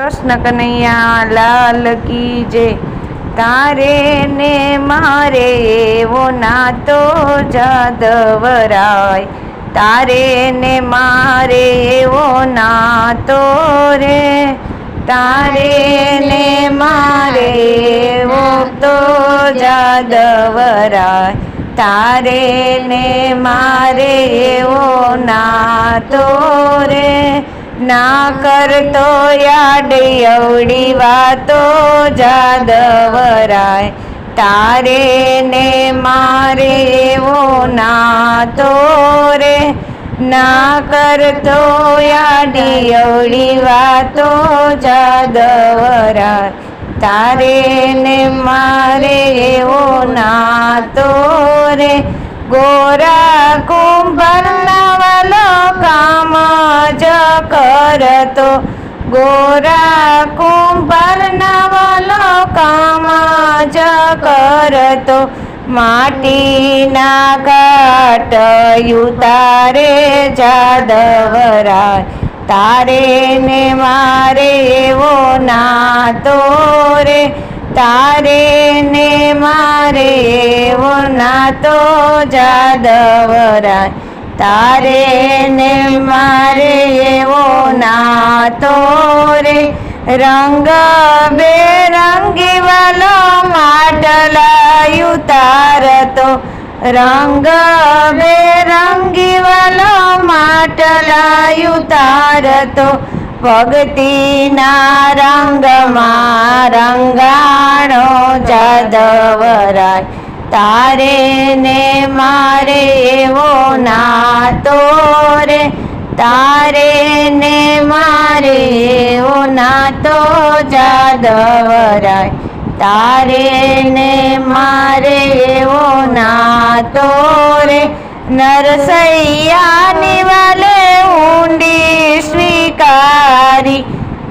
કૃષ્ણ કનૈયા લાલ કી જય. તારે ને મારે એવો નાતો જાદવરાય. તારે ને મારે એવો નાતો રે. તારે ને મારે એવો તો જાદવરાય. તારે ને મારે એવો નાતો રે. ના કરતો યાડ એવડી વાતો જાદવરાય તારે ને મારે એવો નાતો રે. ના કરતો યાડ એવડી વાતો જાદવરાય તારે ને મારે એવો નાતો રે. ગોરા કુંભરના વાલો કામ જ કરતો. ગોરા કુંભર નવલો કામ જ કરતો. માટીના કાટ તારે જાદવરાય. તારે ને મારે એવો નાતો રે. તારે ને મારે એવો નાતો જાદવરાય. તારે ને મારે એવો નાતો રે. રંગ બેરંગી વાલો તાર તો. રંગ બેરંગી વાલો માટલા ઉતારતો ભક્તિના રંગમાં રંગાણો જાદવરાય તારે ને મારે એવો નાતો રે. તારે ને મારે એવો નાતો જાદવરાય. તારે ને મારે એવો નાતો રે. નરસૈયાની વાલે ઊંડી સ્વીકારી.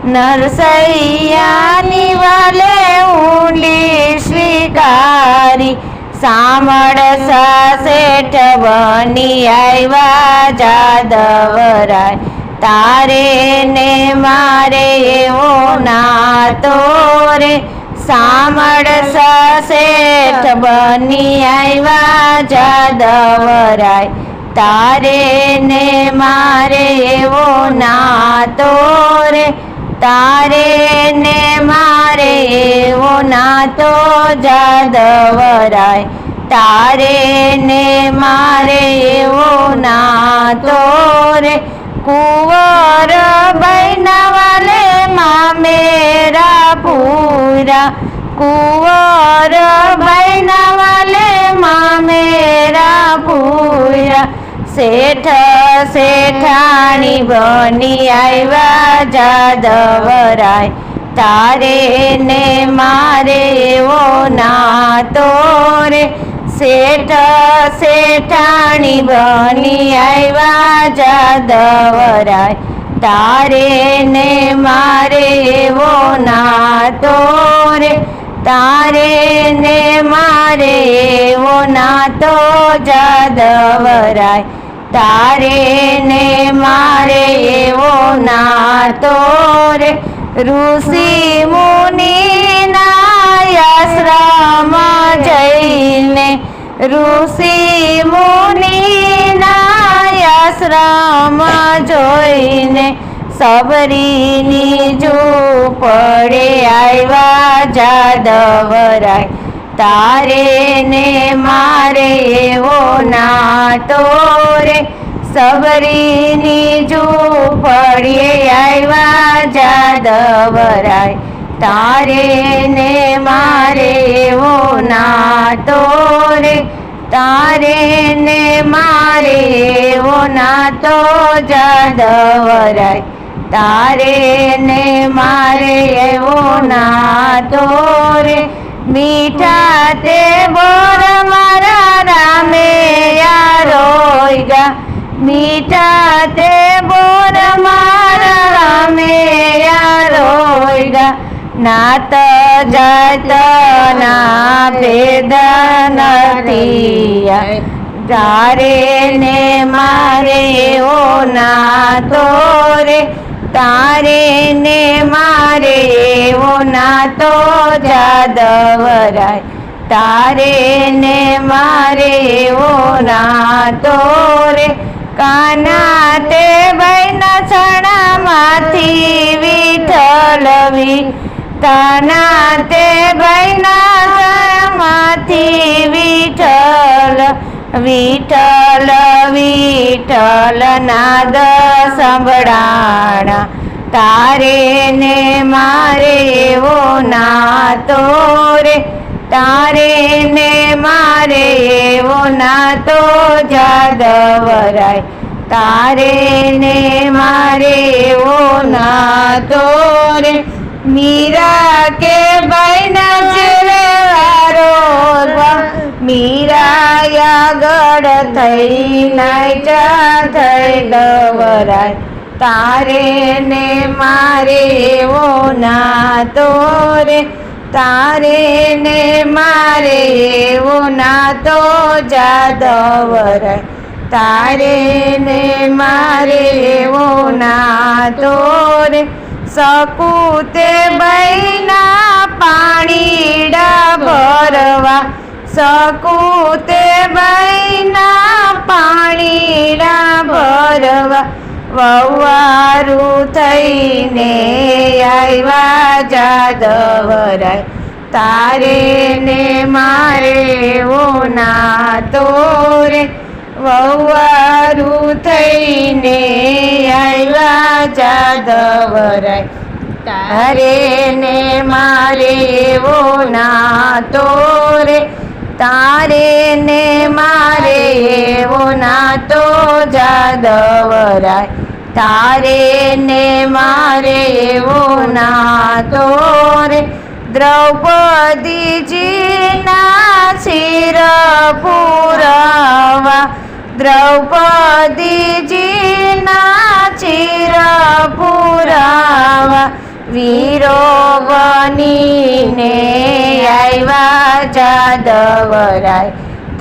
નરસૈયાની વાલે ઊંડી સ્વીકારી. સામળ સેઠ બની આવ્યા જાદવરાય. તારે ને મારે એવો નાતો રે. સામળ સેઠ બની આવ્યા જાદવરાય. તારે ને મારે એવો નાતો રે. તારે ને મારે એવો નાતો જાદવરાય તારે ને મારે એવો નાતો રે. કુંવર બૈના વાલે મામેરા પૂરા. કુંવર બૈના વાલે મામેરા પૂરા. શેઠ, શેઠાણી બની આવ્યા જાદવરાય. તારે ને મારે એવો નાતો રે. શેઠ, શેઠાણી બની આવ્યા જાદવરાય. તારે ને મારે એવો નાતો રે. તારે ને મારે એવો નાતો જાદવરાય. તારે ને મારે એવો નાતો રે. ઋષિ મુનિ આશ્રમ જઈને ઋષિ મુનિ આશ્રમ જોઈને સબરીની જો પડે આવ્યા જાદવરાય. તારે ને મારે એવો નાતો રે. સબરીની ઝૂંપડીએ આવ્યા જાદવરાય. તારે ને મારે એવો નાતો રે. તારે ને મારે એવો નાતો જાદવરાય. તારે ને મારે એવો નાતો રે. મીઠા તે બોર મારા રામે રોઈગા મીઠા તે બોર મારા રામે રોઈગા નાત જાત ના ભેદ નથી તારે ને મારે ઓ નાતો રે તારે ને મારે એવો નાતો જાદવરાય તારે ને મારે એવો નાતો રે. કાના તે બૈના છણામાંથી વિઠલવી કાના તે બૈના છણામાંથી વિઠલ વિઠલ વિઠલ નાદ સંભળાણા. તારે ને એવો નાતો રે તારે ને મારે એવો નાતો જાદવરાય તારે ને મારે એવો નાતો રે. મીરા કે ભાઈ ચેરે વારો મીરા આગળ થઈ નાચા થઈ દવરાય તારે ને મારે એવો નાતો રે. તારે ને મારે એવો નાતો જાદવરાય તારે ને મારે એવો નાતો રે. સકુતે બૈના પાણીડા ભરવા સકુતે બૈના પાણીડા ભરવા વવારું થઈને આવ્યા જાદવરાય. તારે ને મારે એવો નાતો રે વવારું થઈને આવ્યા જાદવરાય. તારે ને મારે એવો નાતો રે તારે ને મારે ના તો જાદવરાય. તારે ને મારે એવો નાતો રે. દ્રૌપદીજીના શિર પુરાવા. દ્રૌપદીજીના ચિર પુરાવા. વીરો બનીને આવ્યા જાદવરાય.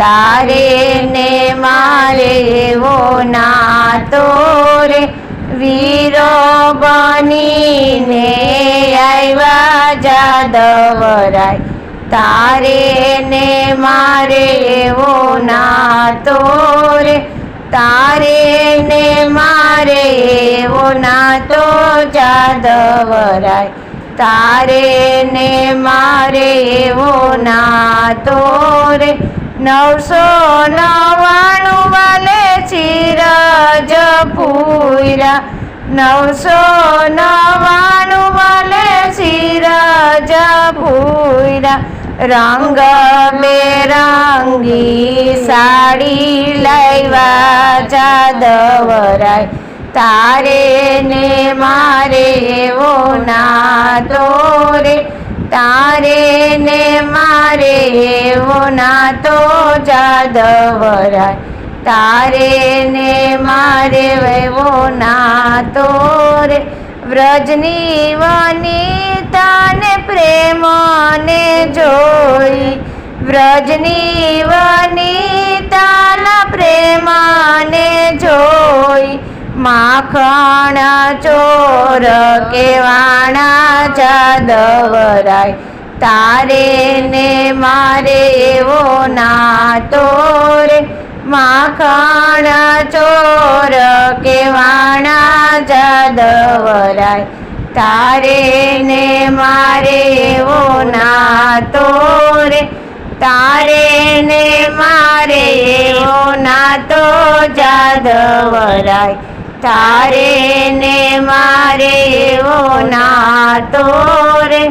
તારે ને મારે એવો નાતો રે. વીરો બનીને આવ્યા જાદવરાય તારે ને મારે ના નાતો રે. તારે ને મારે ના તો જાદવરાય તારે ને મારે એવો નાતો રે. નવસો નવાણું વાલે ચિરજ પૂરા. નવસો નવાણું વાલે સિરજ પૂરા. રંગ બેરંગી સાડી લાવ્યા જાદવરાય. તારે ને મારે એવો નાતો રે તારે ને મારે એવો નાતો જાદવરાય. તારે ને મારે એવો નાતો રે. વ્રજની વનિતાને પ્રેમને જોઈ. વ્રજની વનિતાના પ્રેમાને જોઈ. માખણ, ચોર, કેવાણા, જાદવરાય. તારે ને મારે એવો ના તોરે માખણ, ચોર, કેવાણા, જાદવરાય. તારે ને મારે એવો ના તોરે તારે ને મારે એવો નાતો, જાદવરાય. તારે ને મારે એવો નાતો રે